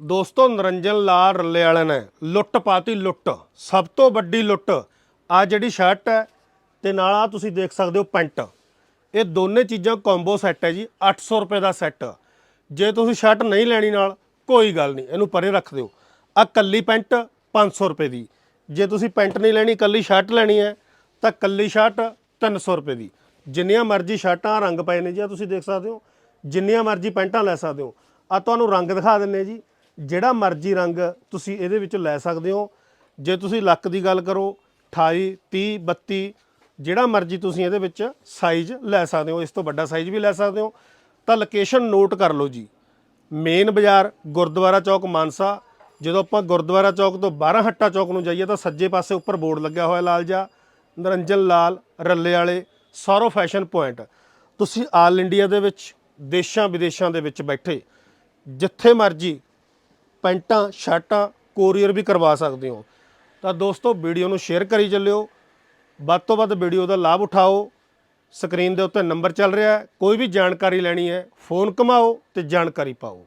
ਦੋਸਤੋ, ਨਰੰਜਨ ਲਾਲ ਰੱਲੇ ਵਾਲਿਆਂ ਨੇ ਲੁੱਟ ਪਾਤੀ ਲੁੱਟ। ਸਭ ਤੋਂ ਵੱਡੀ ਲੁੱਟ ਆ ਜਿਹੜੀ ਸ਼ਰਟ ਹੈ ਤੇ ਨਾਲ ਆ ਤੁਸੀਂ ਦੇਖ ਸਕਦੇ ਹੋ ਪੈਂਟ। ਇਹ ਦੋਨੇ ਚੀਜ਼ਾਂ ਕੰਬੋ ਸੈੱਟ ਹੈ ਜੀ 800 ਰੁਪਏ ਦਾ ਸੈੱਟ ਜੇ ਤੁਸੀਂ ਸ਼ਰਟ ਨਹੀਂ ਲੈਣੀ ਨਾਲ, ਕੋਈ ਗੱਲ ਨਹੀਂ, ਇਹਨੂੰ ਪਰੇ ਰੱਖ ਦਿਓ। ਆ ਕੱਲੀ ਪੈਂਟ 500 ਰੁਪਏ ਦੀ। ਜੇ ਤੁਸੀਂ ਪੈਂਟ ਨਹੀਂ ਲੈਣੀ, ਕੱਲੀ ਸ਼ਰਟ ਲੈਣੀ ਹੈ, ਤਾਂ ਕੱਲੀ ਸ਼ਰਟ 300 ਰੁਪਏ ਦੀ। ਜਿੰਨੀਆਂ ਮਰਜ਼ੀ ਸ਼ਰਟਾਂ ਰੰਗ ਪਏ ਨੇ ਜੀ, ਆਹ ਤੁਸੀਂ ਦੇਖ ਸਕਦੇ ਹੋ। ਜਿੰਨੀਆਂ ਮਰਜ਼ੀ ਪੈਂਟਾਂ ਲੈ ਸਕਦੇ ਹੋ। ਆ ਤੁਹਾਨੂੰ ਰੰਗ ਦਿਖਾ ਦਿੰਨੇ ਜੀ। ਜਿਹੜਾ ਮਰਜ਼ੀ ਰੰਗ ਤੁਸੀਂ ਇਹਦੇ ਵਿੱਚ ਲੈ ਸਕਦੇ ਹੋ। ਜੇ ਤੁਸੀਂ ਲੱਕ ਦੀ ਗੱਲ ਕਰੋ 28 30 32 ਜਿਹੜਾ ਮਰਜ਼ੀ ਤੁਸੀਂ ਇਹਦੇ ਵਿੱਚ ਸਾਈਜ਼ ਲੈ ਸਕਦੇ ਹੋ, ਇਸ ਤੋਂ ਵੱਡਾ ਸਾਈਜ਼ ਵੀ ਲੈ ਸਕਦੇ ਹੋ। ਤਾਂ ਲੋਕੇਸ਼ਨ ਨੋਟ ਕਰ ਲਓ ਜੀ। ਮੇਨ ਬਾਜ਼ਾਰ ਗੁਰਦੁਆਰਾ ਚੌਕ ਮਾਨਸਾ। ਜਦੋਂ ਆਪਾਂ ਗੁਰਦੁਆਰਾ ਚੌਕ ਤੋਂ 12 ਹੱਟਾ ਚੌਕ ਨੂੰ ਜਾਈਏ ਤਾਂ ਸੱਜੇ ਪਾਸੇ ਉੱਪਰ ਬੋਰਡ ਲੱਗਿਆ ਹੋਇਆ ਲਾਲ ਜਿਹਾ ਨਰੰਜਨ ਲਾਲ, ਰੱਲੇ ਵਾਲੇ ਸੌਰਵ ਫੈਸ਼ਨ ਪੁਆਇੰਟ ਤੁਸੀਂ ਆਲ ਇੰਡੀਆ ਦੇ ਵਿੱਚ ਦੇਸ਼ਾਂ ਵਿਦੇਸ਼ਾਂ ਦੇ ਵਿੱਚ ਬੈਠੇ, ਜਿੱਥੇ ਮਰਜ਼ੀ ਪੈਂਟਾਂ, ਸ਼ਰਟਾਂ ਕੋਰੀਅਰ ਵੀ ਕਰਵਾ ਸਕਦੇ ਹੋ। ਤਾਂ ਦੋਸਤੋ, ਵੀਡੀਓ ਨੂੰ ਸ਼ੇਅਰ ਕਰੀ ਚੱਲਿਓ। ਵੱਧ ਤੋਂ ਵੱਧ ਵੀਡੀਓ ਦਾ ਲਾਭ ਉਠਾਓ। ਸਕਰੀਨ ਦੇ ਉੱਤੇ ਨੰਬਰ ਚੱਲ ਰਿਹਾ ਕੋਈ ਵੀ ਜਾਣਕਾਰੀ ਲੈਣੀ ਹੈ, ਫੋਨ ਘੁਮਾਓ ਤੇ ਜਾਣਕਾਰੀ ਪਾਓ।